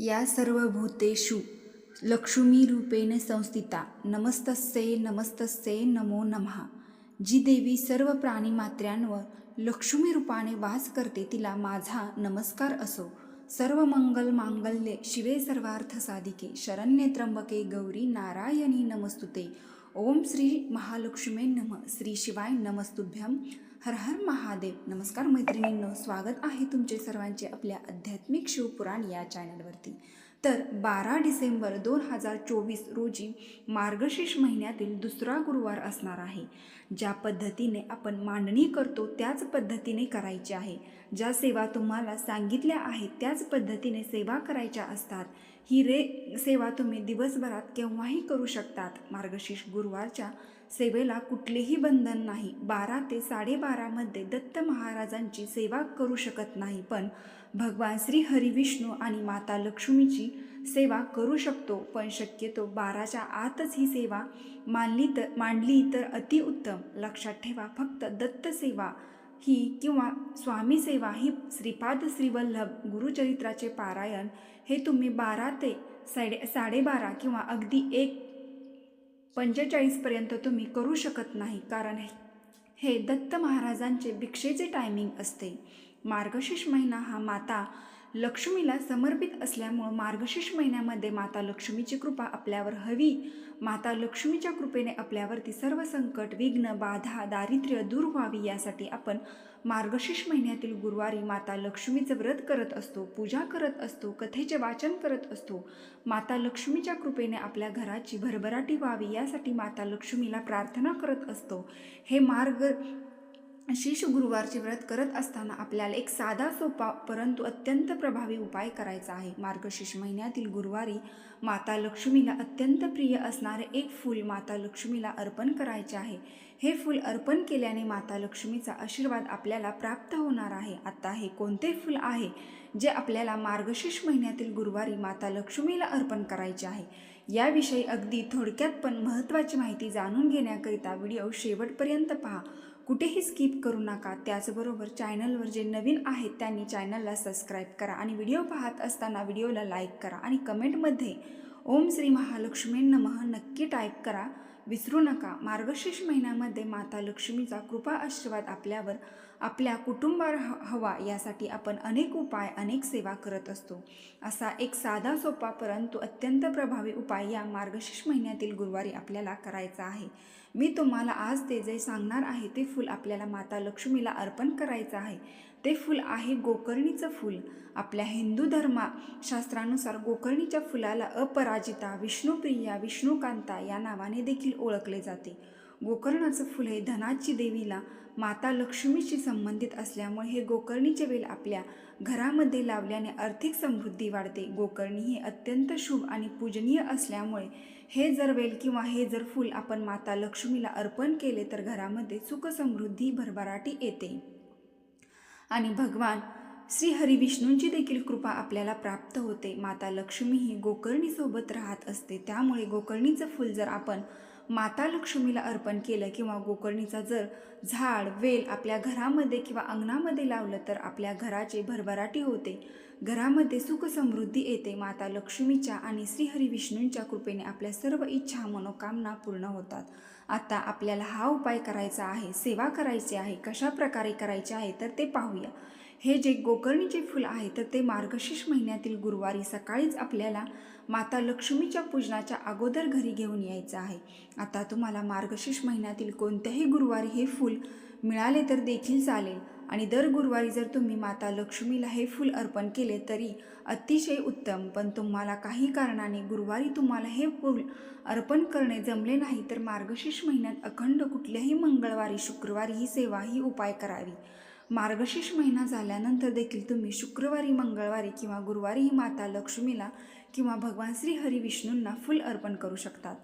या सर्व भूतेषु लक्ष्मीरूपेण संस्थिता। नमस्तस्ये नमस्तस्ये नमो नमः। जी देवी सर्व प्राणीमात्र्यांवर लक्ष्मी रूपाने वास करते तिला माझा नमस्कार असो। सर्व मंगल मांगल्ये शिवे सर्वार्थ साधिके। शरण्य त्र्यंबके गौरी नारायणी नमस्तुते। ओम श्री महालक्ष्मी नम। श्री शिवाय नमस्तुभ्यम। हर हर महादेव. नमस्कार मैत्रिणींनो स्वागत आहे तुमचे सर्वांचे आपल्या आध्यात्मिक शिवपुराण या चॅनलवरती. तर बारा डिसेंबर दोन हजार चोवीस रोजी मार्गशीर्ष महिन्यातील दुसरा गुरुवार असणार आहे. ज्या पद्धतीने आपण मांडणी करतो त्याच पद्धतीने करायची आहे. ज्या सेवा तुम्हाला सांगितल्या आहेत त्याच पद्धतीने सेवा करायच्या असतात. ही रे सेवा तुम्ही दिवसभरात केव्हाही करू शकतात. मार्गशीर्ष गुरुवारच्या सेवेला कुठलेही बंधन नाही. बारा ते साडेबारामध्ये दत्त महाराजांची सेवा करू शकत नाही पण भगवान श्री हरिविष्णू आणि माता लक्ष्मीची सेवा करू शकतो. पण शक्यतो बाराच्या आतच ही सेवा मानली तर मांडली तर अतिउत्तम लक्षात ठेवा फक्त दत्त सेवा ही किंवा स्वामी सेवा ही श्रीपाद श्रीवल्लभ गुरुचरित्राचे पारायण हे तुम्ही बारा ते साडे साडेबारा किंवा अगदी एक पंचेचाळीसपर्यंत तुम्ही करू शकत नाही कारण हे दत्त महाराजांचे भिक्षेचे टायमिंग असते. मार्गशीर्ष महिना हा माता लक्ष्मीला समर्पित असल्यामुळं मार्गशीर्ष महिन्यामध्ये माता लक्ष्मीची कृपा आपल्यावर हवी. माता लक्ष्मीच्या कृपेने आपल्यावरती सर्व संकट विघ्न बाधा दारिद्र्य दूर व्हावी यासाठी आपण मार्गशीर्ष महिन्यातील गुरुवारी माता लक्ष्मीचं व्रत करत असतो पूजा करत असतो कथेचे वाचन करत असतो. माता लक्ष्मीच्या कृपेने आपल्या घराची भरभराटी व्हावी यासाठी माता लक्ष्मीला प्रार्थना करत असतो. हे मार्ग शिष गुरुवारचे व्रत करत असताना आपल्याला एक साधा सोपा परंतु अत्यंत प्रभावी उपाय करायचा आहे. मार्गशीर्ष महिन्यातील गुरुवारी माता लक्ष्मीला अत्यंत प्रिय असणारे एक फूल माता लक्ष्मीला अर्पण करायचे आहे. हे फूल अर्पण केल्याने माता लक्ष्मीचा आशीर्वाद आपल्याला प्राप्त होणार आहे. आता हे कोणते फूल आहे जे आपल्याला मार्गशीर्ष महिन्यातील गुरुवारी माता लक्ष्मीला अर्पण करायचे आहे? याविषयी अगदी थोडक्यात पण महत्त्वाची माहिती जाणून घेण्याकरिता व्हिडिओ शेवटपर्यंत पहा. कुठेही स्किप करू नका. त्याचबरोबर चॅनलवर जे नवीन आहेत त्यांनी चॅनलला सबस्क्राईब करा आणि व्हिडिओ पाहत असताना व्हिडिओला लाईक करा आणि कमेंटमध्ये ओम श्री महालक्ष्मी नमः नक्की टाईप करा. विसरू नका. मार्गशीर्ष महिन्यामध्ये माता लक्ष्मीचा कृपा आशीर्वाद आपल्यावर आपल्या कुटुंबावर ह हवा यासाठी आपण अनेक उपाय अनेक सेवा करत असतो. असा एक साधा सोपा परंतु अत्यंत प्रभावी उपाय या मार्गशीर्ष महिन्यातील गुरुवारी आपल्याला करायचा आहे. मी तुम्हाला आज ते जे सांगणार आहे ते फूल आपल्याला माता लक्ष्मीला अर्पण करायचं आहे. ते फूल आहे गोकर्णीचं फूल. आपल्या हिंदू धर्माशास्त्रानुसार गोकर्णीच्या फुलाला अपराजिता विष्णुप्रिया विष्णुकांता या नावाने देखील ओळखले जाते. गोकर्णाचं फुल हे धनाची देवीला माता लक्ष्मीशी संबंधित असल्यामुळे हे गोकर्णीचे वेल आपल्या घरामध्ये लावल्याने आर्थिक समृद्धी वाढते. गोकर्णी हे अत्यंत शुभ आणि पूजनीय असल्यामुळे हे जर वेल किंवा हे जर फूल आपण माता लक्ष्मीला अर्पण केले तर घरामध्ये सुख समृद्धी भरभराटी येते. आणि भगवान श्री हरिविष्णूंची देखील कृपा आपल्याला प्राप्त होते. माता लक्ष्मी ही गोकर्णीसोबत राहत असते. त्यामुळे गोकर्णीचं फूल जर आपण माता लक्ष्मीला अर्पण केलं किंवा गोकर्णीचा जर झाड वेल आपल्या घरामध्ये किंवा अंगणामध्ये लावलं तर आपल्या घराचे भरभराटी होते. घरामध्ये सुख समृद्धी येते. माता लक्ष्मीच्या आणि श्रीहरी विष्णूंच्या कृपेने आपल्या सर्व इच्छा मनोकामना पूर्ण होतात. आता आपल्याला हा उपाय करायचा आहे सेवा करायची आहे कशा प्रकारे करायचे आहे तर ते पाहूया. हे जे गोकर्णीचे फूल आहे तर ते मार्गशीर्ष महिन्यातील गुरुवारी सकाळीच आपल्याला माता लक्ष्मीच्या पूजनाच्या अगोदर घरी घेऊन यायचं आहे. आता तुम्हाला मार्गशीर्ष महिन्यातील कोणत्याही गुरुवारी हे फूल मिळाले तर देखील चालेल. आणि दर गुरुवारी जर तुम्ही माता लक्ष्मीला हे फूल अर्पण केले तरी अतिशय उत्तम. पण तुम्हाला काही कारणाने गुरुवारी तुम्हाला हे फूल अर्पण करणे जमले नाही तर मार्गशीर्ष महिन्यात अखंड कुठल्याही मंगळवारी शुक्रवारी ही सेवा ही उपाय करावी. मार्गशीर्ष महिना झाल्यानंतर देखील तुम्ही शुक्रवारी मंगळवारी किंवा गुरुवारी ही माता लक्ष्मीला किंवा भगवान श्री हरी विष्णूंना फुल अर्पण करू शकतात.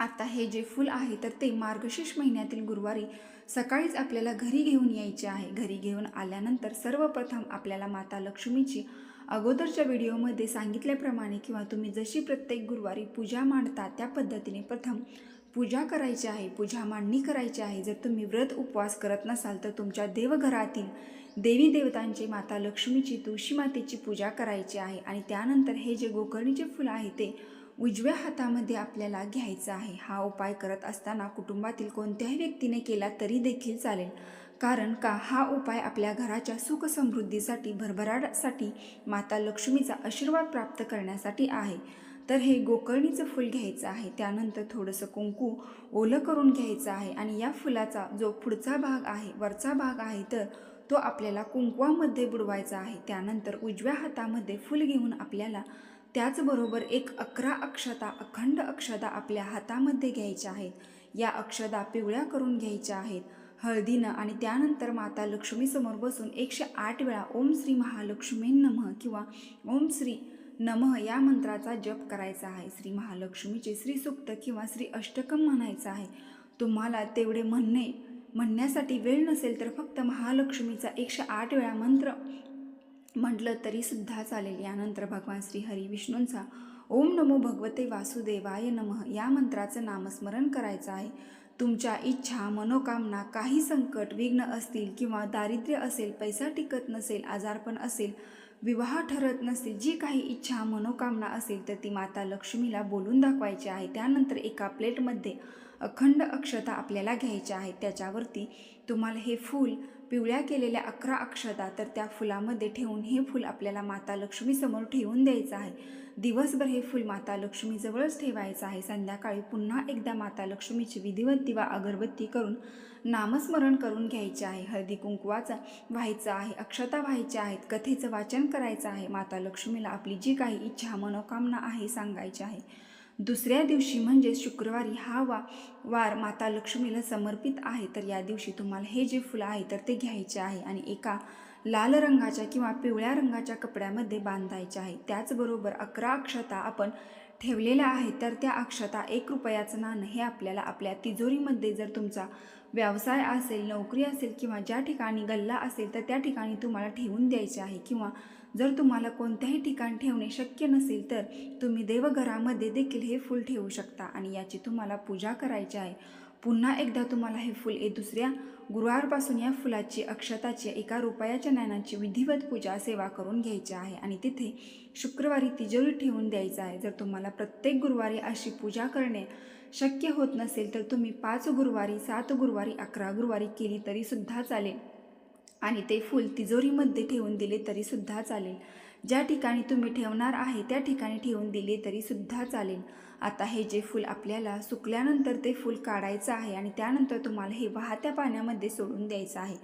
आता हे जे फूल आहे तर ते मार्गशीर्ष महिन्यातील गुरुवारी सकाळीच आपल्याला घरी घेऊन यायचे आहे. घरी घेऊन आल्यानंतर सर्वप्रथम आपल्याला माता लक्ष्मीची अगोदरच्या व्हिडिओमध्ये सांगितल्याप्रमाणे किंवा तुम्ही जशी प्रत्येक गुरुवारी पूजा मांडता त्या पद्धतीने प्रथम पूजा करायची आहे पूजा मांडणी करायची आहे. जर तुम्ही व्रत उपवास करत नसाल तर तुमच्या देवघरातील देवी देवतांची माता लक्ष्मीची तुळशी मातेची पूजा करायची आहे. आणि त्यानंतर हे जे गोकर्णीचे फुलं आहे ते उजव्या हातामध्ये आपल्याला घ्यायचं आहे. हा उपाय करत असताना कुटुंबातील कोणत्याही व्यक्तीने केला तरी देखील चालेल. कारण का? हा उपाय आपल्या घराच्या सुख समृद्धीसाठी भरभराटसाठी माता लक्ष्मीचा आशीर्वाद प्राप्त करण्यासाठी आहे. तर हे गोकर्णीचं फूल घ्यायचं आहे. त्यानंतर थोडंसं कुंकू ओलं करून घ्यायचं आहे आणि या फुलाचा जो पुढचा भाग आहे वरचा भाग आहे तर तो आपल्याला कुंकवामध्ये बुडवायचा आहे. त्यानंतर उजव्या हातामध्ये फूल घेऊन आपल्याला त्याचबरोबर एक अकरा अक्षता अखंड अक्षता आपल्या हातामध्ये घ्यायच्या आहेत. या अक्षदा पिवळ्या करून घ्यायच्या आहेत. हळदीनं आणि त्यानंतर माता लक्ष्मीसमोर बसून एकशे आठ वेळा ओम श्री महालक्ष्मी नमः किंवा ओम श्री नमः या मंत्राचा जप करायचा आहे. श्री महालक्ष्मीचे श्रीसुक्त किंवा श्री अष्टकम म्हणायचं आहे. तुम्हाला तेवढे म्हणणे म्हणण्यासाठी वेळ नसेल तर फक्त महालक्ष्मीचा एकशे आठ वेळा मंत्र म्हटलं तरीसुद्धा चालेल. यानंतर भगवान श्री हरी विष्णूंचा ओम नमो भगवते वासुदेवाय नमः या मंत्राचं नामस्मरण करायचं आहे. तुमच्या इच्छा मनोकामना काही संकट विघ्न असतील किंवा दारिद्र्य असेल पैसा टिकत नसेल आजारपण असेल विवाह ठरत नसेल जी काही इच्छा मनोकामना असेल तर ती माता लक्ष्मीला बोलून दाखवायची आहे. त्यानंतर एका प्लेटमध्ये अखंड अक्षता आपल्याला घ्यायच्या आहेत. त्याच्यावरती तुम्हाला हे फूल पिवळ्या केलेल्या अकरा अक्षता तर त्या फुलामध्ये ठेवून हे फूल आपल्याला माता लक्ष्मीसमोर ठेवून द्यायचं आहे. दिवसभर हे फूल माता लक्ष्मीजवळच ठेवायचं आहे. संध्याकाळी पुन्हा एकदा माता लक्ष्मीची विधिवत दिवा अगरबत्ती करून नामस्मरण करून घ्यायचे आहे. हळदी कुंकवाचा व्हायचं आहे अक्षता व्हायच्या आहेत कथेचं वाचन करायचं आहे. माता लक्ष्मीला आपली जी काही इच्छा मनोकामना आहे सांगायची आहे. दुसऱ्या दिवशी म्हणजे शुक्रवारी हा वा वार माता लक्ष्मीला समर्पित आहे. तर या दिवशी तुम्हाला हे जे फुलं आहे तर ते घ्यायचे आहे आणि एका लाल रंगाच्या किंवा पिवळ्या रंगाच्या कपड्यामध्ये बांधायचे आहे. त्याचबरोबर अकरा अक्षता आपण ठेवलेल्या आहेत तर त्या अक्षता एक रुपयाचं नाणं हे आपल्याला आपल्या तिजोरीमध्ये जर तुमचा व्यवसाय असेल नोकरी असेल किंवा ज्या ठिकाणी गल्ला असेल तर त्या ठिकाणी तुम्हाला ठेवून द्यायचे आहे किंवा जर तुम्हाला कोणत्याही ठिकाण ठेवणे शक्य नसेल तर तुम्ही देवघरामध्ये देखील हे फूल ठेवू शकता आणि याची तुम्हाला पूजा करायची आहे. पुन्हा एकदा तुम्हाला हे फूल ए दुसऱ्या गुरुवारपासून या फुलाची अक्षताची एका रुपयाच्या नाण्याची विधिवत पूजा सेवा करून घ्यायची आहे आणि तिथे शुक्रवारी तिजोरी ठेवून द्यायचं आहे. जर तुम्हाला प्रत्येक गुरुवारी अशी पूजा करणे शक्य होत नसेल तर तुम्ही पाच गुरुवारी सात गुरुवारी अकरा गुरुवारी केली तरीसुद्धा चालेल. आणि ते फूल तिजोरीमध्ये ठेवून दिले तरीसुद्धा चालेल. ज्या ठिकाणी तुम्ही ठेवणार आहे त्या ठिकाणी ठेवून दिले तरीसुद्धा चालेल. आता हे जे फूल आपल्याला सुकल्यानंतर ते फूल काढायचं आहे आणि त्यानंतर तुम्हाला हे वाहत्या पाण्यामध्ये सोडून द्यायचं आहे.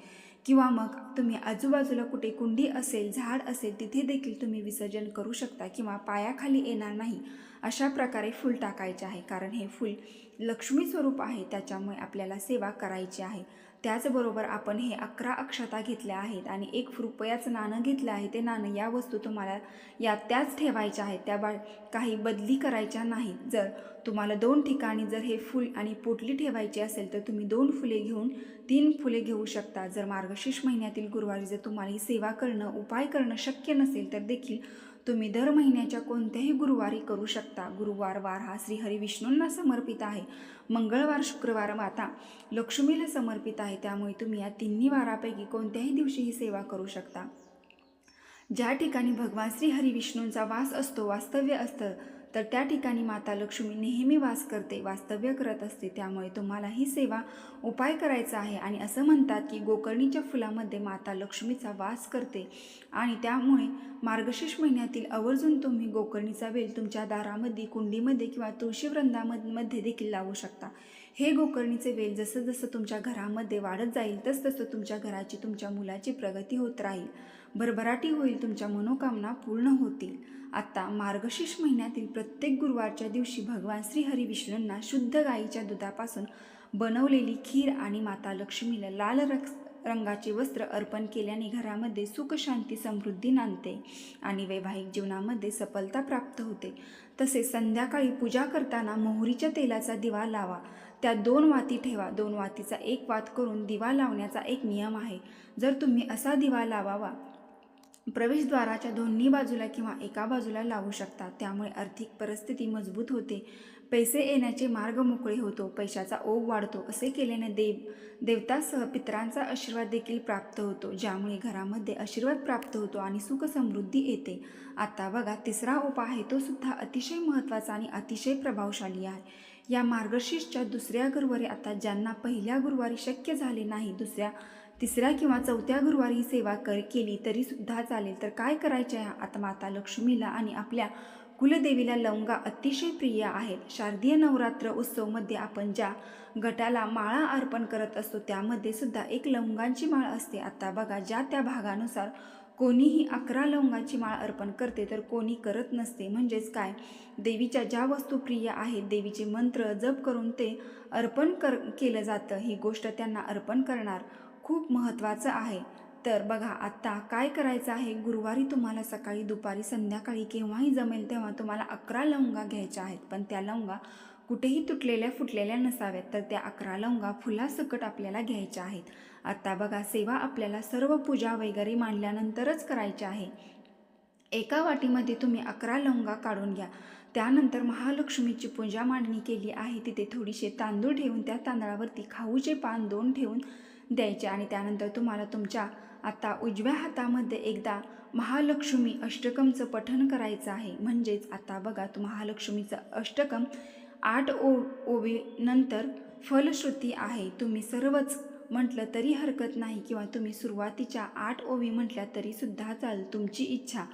किंवा मग तुम्ही आजूबाजूला कुठे कुंडी असेल झाड असेल तिथे देखील तुम्ही विसर्जन करू शकता किंवा पायाखाली येणार नाही. अशा प्रकारे फूल टाकायचे आहे. कारण हे फूल लक्ष्मी स्वरूप आहे त्याच्यामुळे आपल्याला सेवा करायची आहे. त्याचबरोबर आपण हे अकरा अक्षता घेतल्या आहेत आणि एक रुपयाचं नाणं घेतलं आहे ते नाणं या वस्तू तुम्हाला या त्याच ठेवायच्या आहेत. त्या बा काही बदली करायच्या नाहीत जर तुम्हाला दोन ठिकाणी जर हे फूल आणि पोटली ठेवायची असेल तर तुम्ही दोन फुले घेऊन तीन फुले घेऊ शकता. जर मार्गशीर्ष महिन्यातील गुरुवारी जर तुम्हाला ही सेवा करणं उपाय करणं शक्य नसेल तर देखील तुम्ही दर महिन्याच्या कोणत्याही गुरुवारी करू शकता. गुरुवार वार हा श्री हरी विष्णूंना समर्पित आहे. मंगळवार शुक्रवार माता लक्ष्मीला समर्पित आहे. त्यामुळे तुम्ही या तिन्ही वारापैकी कोणत्याही दिवशी ही सेवा करू शकता. ज्या ठिकाणी भगवान श्री हरी विष्णूंचा वास असतो वास्तव्य असतं तर त्या ठिकाणी माता लक्ष्मी नेहमी वास करते वास्तव्य करत असते. त्यामुळे तुम्हाला ही सेवा उपाय करायचा आहे. आणि असं म्हणतात की गोकर्णीच्या फुलामध्ये माता लक्ष्मीचा वास करते. आणि त्यामुळे मार्गशीर्ष महिन्यातील आवर्जून तुम्ही गोकर्णीचा वेल तुमच्या दारामध्ये कुंडीमध्ये किंवा तुळशीवृंदामध्ये देखील लावू शकता. हे गोकर्णीचे वेल जसं जसं तुमच्या घरामध्ये वाढत जाईल तसतसं तुमच्या घराची तुमच्या मुलाची प्रगती होत राहील. भरभराटी होईल तुमच्या मनोकामना पूर्ण होतील. आता मार्गशीर्ष महिन्यातील प्रत्येक गुरुवारच्या दिवशी भगवान श्री हरी विष्णूंना शुद्ध गाईच्या दुधापासून बनवलेली खीर आणि माता लक्ष्मीला लाल रक्स रंगाचे वस्त्र अर्पण केल्याने घरामध्ये सुख शांती समृद्धी नांदते आणि वैवाहिक जीवनामध्ये सफलता प्राप्त होते. तसेच संध्याकाळी पूजा करताना मोहरीच्या तेलाचा दिवा लावा. त्या दोन वाती ठेवा. दोन वातीचा एक वात करून दिवा लावण्याचा एक नियम आहे. जर तुम्ही असा दिवा लावावा प्रवेशद्वाराच्या दोन्ही बाजूला किंवा एका बाजूला लावू शकता. त्यामुळे आर्थिक परिस्थिती मजबूत होते. पैसे येण्याचे मार्ग मोकळे होतो. पैशाचा ओघ वाढतो. असे केल्याने देव देवतासह पितरांचा आशीर्वाद देखील प्राप्त होतो ज्यामुळे घरामध्ये आशीर्वाद प्राप्त होतो आणि सुख समृद्धी येते. आता बघा तिसरा उपाय आहे तो सुद्धा अतिशय महत्त्वाचा आणि अतिशय प्रभावशाली आहे. या मार्गशीर्षच्या दुसऱ्या गुरुवारी आता ज्यांना पहिल्या गुरुवारी शक्य झाले नाही दुसऱ्या तिसऱ्या किंवा चौथ्या गुरुवारी ही सेवा कर केली तरी सुद्धा चालेल. तर काय करायचे आहे? आता माता लक्ष्मीला आणि आपल्या कुलदेवीला लवंगा अतिशय प्रिय आहेत. शारदीय नवरात्र उत्सवमध्ये आपण ज्या गटाला माळा अर्पण करत असतो त्यामध्ये सुद्धा एक लवंगांची माळ असते. आता बघा ज्या त्या भागानुसार कोणीही अकरा लवंगाची माळ अर्पण करते तर कोणी करत नसते. म्हणजेच काय? देवीच्या ज्या वस्तू प्रिय आहेत देवीचे मंत्र जप करून ते अर्पण कर केलं जातं. ही गोष्ट त्यांना अर्पण करणार खूप महत्त्वाचं आहे. तर बघा आत्ता काय करायचं आहे? गुरुवारी तुम्हाला सकाळी दुपारी संध्याकाळी केव्हाही जमेल तेव्हा तुम्हाला अकरा लवंगा घ्यायच्या आहेत. पण त्या लवंगा कुठेही तुटलेल्या फुटलेल्या नसाव्यात. तर त्या अकरा लवंगा फुलासकट आपल्याला घ्यायच्या आहेत. आत्ता बघा सेवा आपल्याला सर्व पूजा वगैरे मांडल्यानंतरच करायची आहे. एका वाटीमध्ये तुम्ही अकरा लवंगा काढून घ्या. त्यानंतर महालक्ष्मीची पूजा मांडणी केली आहे. तिथे थोडीसे तांदूळ ठेवून त्या तांदळावरती खाऊचे पान दोन ठेवून द्यायचे आणि त्यानंतर तुम्हाला तुमच्या आता उजव्या हातामध्ये एकदा महालक्ष्मी अष्टकमचं पठण करायचं आहे. म्हणजेच आता बघा तू महालक्ष्मीचं अष्टकम आठ ओ ओवीनंतर फलश्रुती आहे. तुम्ही सर्वच म्हटलं तरी हरकत नाही किंवा तुम्ही सुरुवातीच्या आठ ओवी म्हटल्या तरीसुद्धा चाल. तुमची इच्छा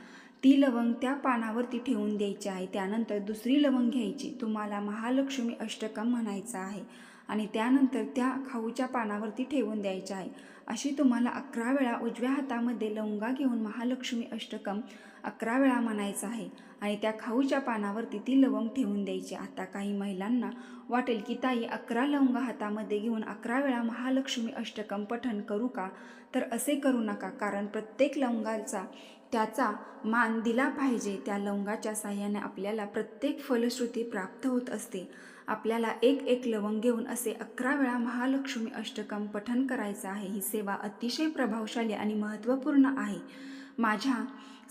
ती लवंग त्या पानावरती ठेवून द्यायची आहे. त्यानंतर दुसरी लवंग घ्यायची. तुम्हाला महालक्ष्मी अष्टकम म्हणायचं आहे. आणि त्यानंतर त्या खाऊच्या पानावरती ठेवून द्यायच्या आहे. अशी तुम्हाला अकरा वेळा उजव्या हातामध्ये लवंगा घेऊन महालक्ष्मी अष्टकम अकरा वेळा म्हणायचं आहे. आणि त्या खाऊच्या पानावरती ती लवंग ठेवून द्यायची. आता काही महिलांना वाटेल की ताई अकरा लवंगा हातामध्ये घेऊन अकरा वेळा महालक्ष्मी अष्टकम पठण करू का? तर असे करू नका. कारण प्रत्येक लवंगाचा त्याचा मान दिला पाहिजे. त्या लवंगाच्या साह्याने आपल्याला प्रत्येक फलश्रुती प्राप्त होत असते. आपल्याला एक एक लवंग घेऊन असे अकरा वेळा महालक्ष्मी अष्टकम पठन करायचं आहे. ही सेवा अतिशय प्रभावशाली आणि महत्त्वपूर्ण आहे. माझ्या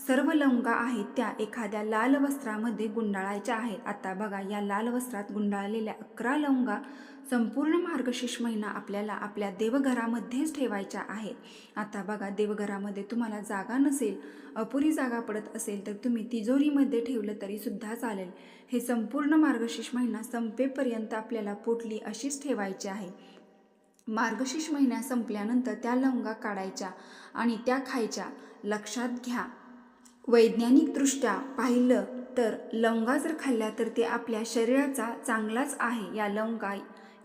सर्व लवंगा आहेत त्या एखाद्या लाल वस्त्रामध्ये गुंडाळायच्या आहेत. आता बघा या लाल वस्त्रात गुंडाळलेल्या अकरा लवंगा संपूर्ण मार्गशीर्ष महिना आपल्याला आपल्या देवघरामध्येच ठेवायच्या आहेत. आता बघा देवघरामध्ये तुम्हाला जागा नसेल अपुरी जागा पडत असेल तर तुम्ही तिजोरीमध्ये ठेवलं तरी सुद्धा चालेल. हे संपूर्ण मार्गशीर्ष महिना संपेपर्यंत आपल्याला पोटली अशीच ठेवायची आहे. मार्गशीर्ष महिना संपल्यानंतर त्या लवंगा काढायच्या आणि त्या खायच्या. लक्षात घ्या. वैज्ञानिकदृष्ट्या पाहिलं तर लवंगा जर खाल्ल्या तर ते आपल्या शरीराचा चांगलाच आहे. या लवंगा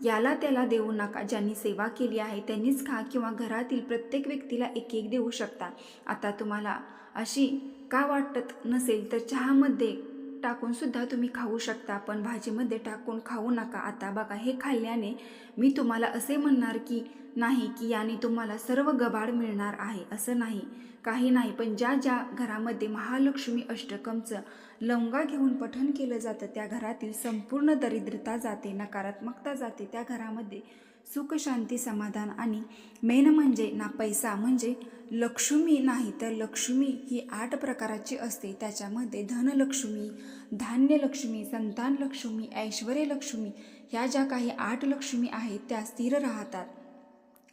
याला त्याला देऊ नका. ज्यांनी सेवा केली आहे त्यांनीच खा किंवा घरातील प्रत्येक व्यक्तीला एक एक देऊ शकता. आता तुम्हाला अशी का वाटत नसेल तर चहामध्ये टाकून सुद्धा तुम्ही खाऊ शकता पण भाजीमध्ये टाकून खाऊ नका. आता बघा हे खाल्ल्याने मी तुम्हाला असे म्हणणार की नाही की याने तुम्हाला सर्व गबाड मिळणार आहे असं नाही. काही नाही पण ज्या ज्या घरामध्ये महालक्ष्मी अष्टकमचं लवंगा घेऊन पठण केलं जातं त्या घरातील संपूर्ण दरिद्रता जाते नकारात्मकता जाते. त्या घरामध्ये सुख शांती समाधान आणि मेन म्हणजे ना पैसा म्हणजे लक्ष्मी नाही तर लक्ष्मी ही आठ प्रकाराची असते. त्याच्यामध्ये धनलक्ष्मी धान्यलक्ष्मी संतान लक्ष्मी ऐश्वर्य लक्ष्मी ह्या ज्या काही आठ लक्ष्मी आहेत त्या स्थिर राहतात.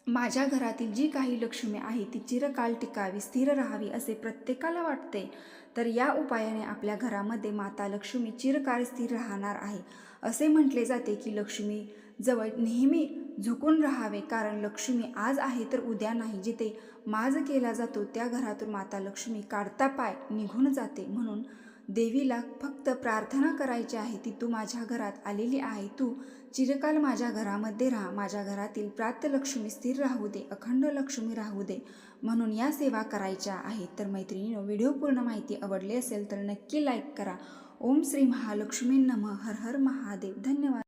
माझ्या घरातील जी काही लक्ष्मी आहे ती चिरकाल टिकावी स्थिर राहावी असे प्रत्येकाला वाटते. तर या उपायाने आपल्या घरामध्ये माता लक्ष्मी चिरकाळ स्थिर राहणार आहे. असे म्हटले जाते की लक्ष्मी जवळ नेहमी झुकून राहावे. कारण लक्ष्मी आज आहे तर उद्या नाही. जिथे माज केला जातो त्या घरातून माता लक्ष्मी काढता पाय निघून जाते. म्हणून देवीला फक्त प्रार्थना करायची आहे ती तू माझ्या घरात आलेली आहे. तू चिरकाल माझ्या घरामध्ये राहा. माझ्या घरातील प्रात लक्ष्मी स्थिर राहू दे. अखंड लक्ष्मी राहू दे. म्हणून या सेवा करायच्या आहेत. तर मैत्रिणीनो व्हिडिओ पूर्ण माहिती आवडली असेल तर नक्की लाईक करा. ओम श्री महालक्ष्मी नम. हर हर महादेव. धन्यवाद.